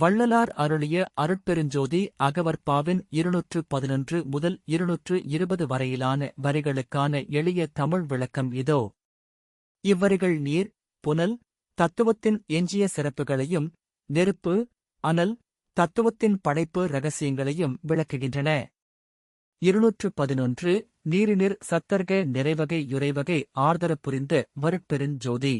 வள்ளலார் அருளிய அருட்பெருஞ்சோதி அகவற்பாவின் இருநூற்று பதினொன்று முதல் இருநூற்று இருபது வரையிலான வரிகளுக்கான எளிய தமிழ் விளக்கம் இதோ. இவ்வரிகள் நீர் புனல் தத்துவத்தின் எஞ்சிய சிறப்புகளையும் நெருப்பு அனல் தத்துவத்தின் படைப்பு ரகசியங்களையும் விளக்குகின்றன. இருநூற்று பதினொன்று நீரினிர் சத்தர்க நிறைவகை யுறைவகை ஆர்தர புரிந்த வருட்பெருஞ்சோதி.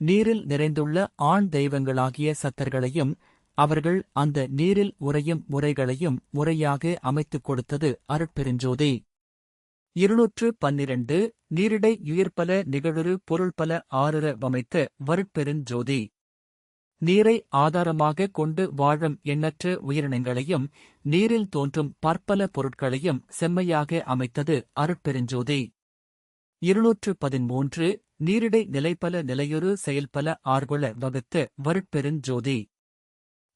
நீரில் நிறைந்துள்ள ஆண் தெய்வங்களாகிய சத்தர்களையும் அவர்கள் அந்த நீரில் உறையும் முறைகளையும் முறையாக அமைத்துக் கொடுத்தது அருட்பெருஞ்சோதி. இருநூற்று பன்னிரண்டு நீரிடை உயிர்பல நிகழறு பொருள்பல ஆறுற வமைத்த வருட்பெருஞ்சோதி. நீரை ஆதாரமாக கொண்டு வாழும் எண்ணற்ற உயிரினங்களையும் நீரில் தோன்றும் பற்பல பொருட்களையும் செம்மையாக அமைத்தது அருட்பெருஞ்சோதி. இருநூற்று பதிமூன்று நீரிடை நிலைப்பல நிலையொரு செயல்பல ஆர்வல வகுத்த வருட்பெருஞ்சோதி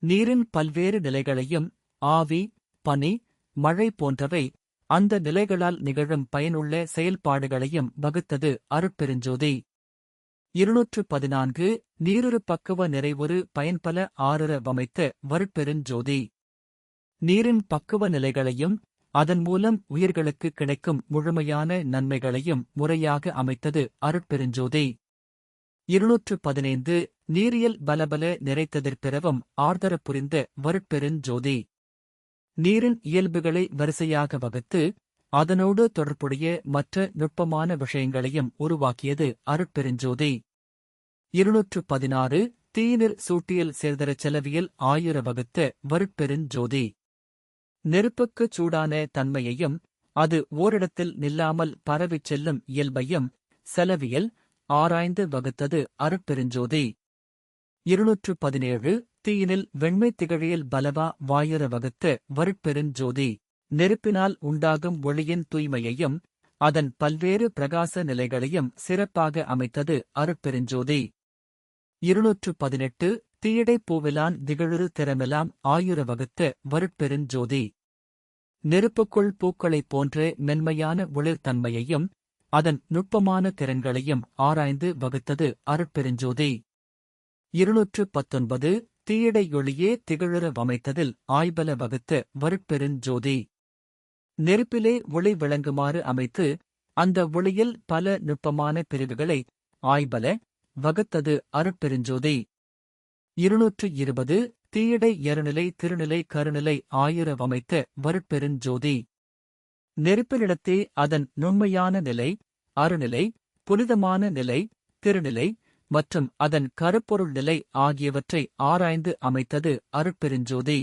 நீரின் பல்வேறு நிலைகளையும் ஆவி பனி மழை போன்றவை அந்த நிலைகளால் நிகழும் பயனுள்ள செயல்பாடுகளையும் வகுத்தது அருட்பெருஞ்சோதி இருநூற்று பதினான்கு நீருரு பக்குவ நிறைவொரு பயன்பல ஆறுற வமைத்த வருட்பெருஞ்சோதி நீரின் பக்குவ நிலைகளையும் அதன் மூலம் உயிர்களுக்கு கிடைக்கும் முழுமையான நன்மைகளையும் முறையாக அமைத்தது அருட்பெருஞ்சோதி. இருநூற்று பதினைந்து நீரியல் பலபல நிறைத்ததிற்பிறவும் ஆர்தர புரிந்த வருட்பெருஞ்சோதி. நீரின் இயல்புகளை வரிசையாக வகுத்து அதனோடு தொடர்புடைய மற்ற நுட்பமான விஷயங்களையும் உருவாக்கியது அருட்பெருஞ்சோதி. இருநூற்று பதினாறு தீயினிர் சூட்டியல் சேர்தரச் செலவியல் ஆயிர வகுத்த வருட்பெருஞ்சோதி. நெருப்புக்குச் சூடான தன்மையையும் அது ஓரிடத்தில் நில்லாமல் பரவிச் செல்லும் இயல்பையும் செலவியல் ஆராய்ந்து வகுத்தது அருட்பெருஞ்சோதி. இருநூற்று பதினேழு தீயினில் வெண்மை திகழியல் பலவா வாயுர வகுத்த வருட்பெருஞ்சோதி. நெருப்பினால் உண்டாகும் ஒளியின் தூய்மையையும் அதன் பல்வேறு பிரகாச நிலைகளையும் சிறப்பாக அமைத்தது அருட்பெருஞ்சோதி. இருநூற்று பதினெட்டு தீயடைப் பூவிலான் திகழுறு திறமெலாம் ஆயுர வகுத்த வருட்பெருஞ்சோதி. நெருப்புக்குள் பூக்களைப் போன்ற மென்மையான ஒளிர்தன்மையையும் அதன் நுட்பமான திறன்களையும் ஆராய்ந்து வகுத்தது அருட்பெருஞ்சோதி. இருநூற்று பத்தொன்பது தீயடையொளியே திகழுற வமைத்ததில் ஆய்பல வகுத்த வருட்பெருஞ்சோதி. நெருப்பிலே ஒளி விளங்குமாறு அமைத்து அந்த ஒளியில் பல நுட்பமான பிரிவுகளை ஆய்பல வகுத்தது அருட்பெருஞ்சோதி. இருநூற்று இருபது தீயடை எருநிலை திருநிலை கருநிலை ஆயிர வமைத்த வருட்பெருஞ்சோதி நெருப்பினிடத்தே அதன் நுண்மையான நிலை அருநிலை புனிதமான நிலை திருநிலை மற்றும் அதன் கருப்பொருள் நிலை ஆகியவற்றை ஆராய்ந்து அமைத்தது அருட்பெருஞ்சோதி